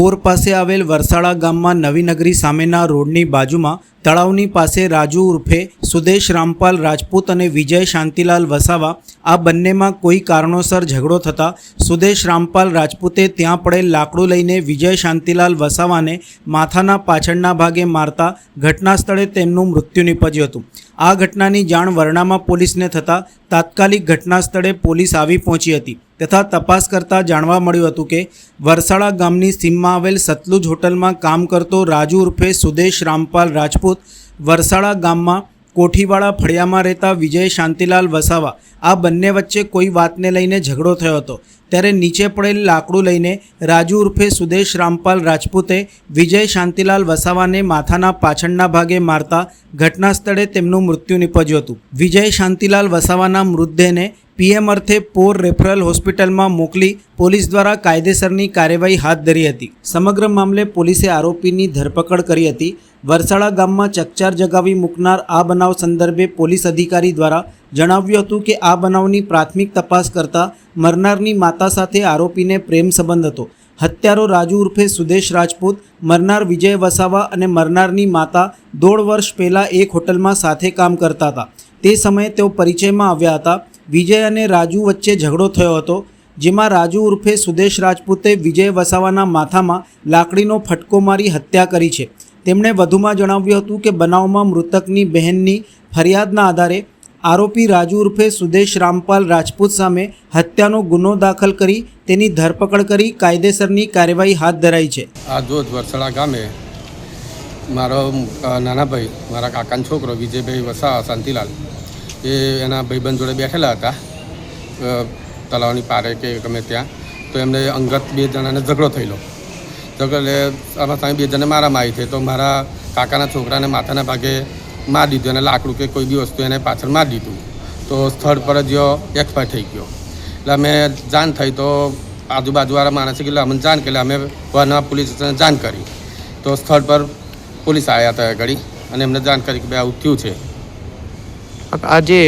પોર પાસે આવેલ વરસાડા ગામમાં નવી નગરી સામેના રોડની બાજુમાં તળાવની પાસે રાજુ ઉર્ફે સુદેશ રામપાલ રાજપૂત અને વિજય શાંતિલાલ વસાવા આ બંનેમાં કોઈ કારણોસર ઝઘડો થતાં સુદેશ રામપાલ રાજપૂતે ત્યાં પડેલ લાકડું લઈને વિજય શાંતિલાલ વસાવાને માથાના પાછળના ભાગે મારતા ઘટના સ્થળે તેમનું મૃત્યુ નીપજ્યું હતું. આ ઘટનાની જાણ વરણામાં પોલીસને થતાં તાત્કાલિક ઘટના સ્થળે પોલીસ આવી પહોંચી હતી. તથા તપાસ કરતાં જાણવા મળ્યું હતું કે વરસાળા ગામની સીમમાં આવેલ સતલુજ હોટલમાં કામ કરતો રાજુ ઉર્ફે સુદેશ રામપાલ રાજપૂત વરસાળા ગામમાં કોઠીવાળા ફળિયામાં રહેતા વિજય શાંતિલાલ વસાવા આ બંને વચ્ચે કોઈ વાતને લઈને ઝઘડો થયો હતો. ત્યારે નીચે પડેલ લાકડું લઈને રાજુ ઉર્ફે સુદેશ રામપાલ રાજપૂતે વિજય શાંતિલાલ વસાવાને માથાના પાછળના ભાગે મારતા ઘટના સ્થળે તેમનું મૃત્યુ નીપજ્યું હતું. વિજય શાંતિલાલ વસાવાના મૃતદેહને પીએમ અર્થે પોર રેફરલ હોસ્પિટલમાં મોકલી પોલીસ દ્વારા કાયદેસરની કાર્યવાહી હાથ ધરી હતી. સમગ્ર મામલે પોલીસે આરોપીની ધરપકડ કરી હતી. વરસાળા ગામમાં ચકચાર જગાવી મૂકનાર આ બનાવ સંદર્ભે પોલીસ અધિકારી દ્વારા જણાવ્યું હતું કે આ બનાવની પ્રાથમિક તપાસ કરતાં મરનારની માતા સાથે આરોપીને પ્રેમ સંબંધ હતો. હત્યારો રાજુ ઉર્ફે સુદેશ રાજપૂત, મરનાર વિજય વસાવા અને મરનારની માતા દોઢ વર્ષ પહેલાં એક હોટલમાં સાથે કામ કરતા હતા. તે સમયે તેઓ પરિચયમાં આવ્યા હતા. વિજય અને રાજુ વચ્ચે ઝઘડો થયો હતો, જેમાં રાજુ ઉર્ફે સુદેશ રાજપૂતે વિજય વસાવાના માથામાં લાકડીનો ફટકો મારી હત્યા કરી છે. તેમણે વધુમાં જણાવ્યું હતું કે બનાવમાં મૃતકની બહેનની ફરિયાદના આધારે આરોપી રાજુ ઉર્ફે સુદેશ રામપાલ રાજપૂત સામે હત્યાનો ગુનો દાખલ કરી તેની ધરપકડ કરી કાયદેસરની કાર્યવાહી હાથ ધરાઈ છે. આ જોત વરસડા ગામે મારો નાના ભાઈ મારા કાકાનો છોકરો વિજયભાઈ વસા, શાંતિલાલ, એ એના ભાઈબંધ જોડે બેઠેલા હતા તળાવની પારે કે ગમે ત્યાં, તો એમને અંગત બે જણાને ઝઘડો થયેલો. ઝઘડો એટલે આમાં સામે બે જણા મારામાં આવી છે. તો મારા કાકાના છોકરાને માથાના ભાગે મારી દીધું અને લાકડું કે કોઈ બી વસ્તુ એને પાછળ મારી દીધું. તો સ્થળ પર જ એક્સપાયર થઈ ગયો. એટલે અમે જાણ થઈ તો આજુબાજુવાળા માણસે કીધું અમને જાણ કરી અમે વરના પોલીસ સ્ટેશને જાણ કરી. તો સ્થળ પર પોલીસ આવ્યા હતા ઘડી અને એમને જાણ કરી કે ભાઈ આવું થયું છે. આ જે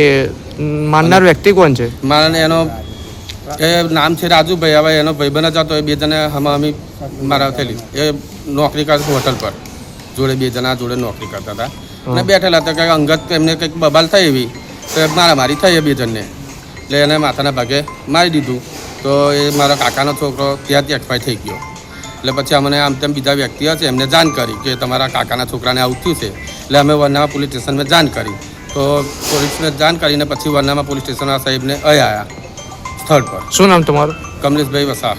મારનાર વ્યક્તિ કોણ છે? મારાને એનો એ નામ છે રાજુભાઈ હવે એનો ભાઈબંધ જ હતો એ બે જણા હમણાં અમે મારા થયેલી એ નોકરી કરતા હોટલ પર. જોડે બે જણા જોડે નોકરી કરતા હતા. અને બેઠેલા હતા કંઈક અંગત એમને કંઈક બબાલ થઈ એવી તો મારા મારામારી થઈ એ બે જણને એટલે એને માથાના ભાગે મારી દીધું. તો એ મારા કાકાનો છોકરો ત્યાં જ એક્સપાયર થઈ ગયો. એટલે પછી અમને આમ તેમ બીજા વ્યક્તિ હશે એમને જાણ કરી કે તમારા કાકાના છોકરાને આવું થયું છે. એટલે અમે વરનામા પોલીસ સ્ટેશનમાં જાણ કરી. તો પોલીસને જાણ કરીને પછી વરનામા પોલીસ સ્ટેશનના સાહેબને અહીં આવ્યા સ્થળ પર. શું નામ તમારું? કમલેશભાઈ વસા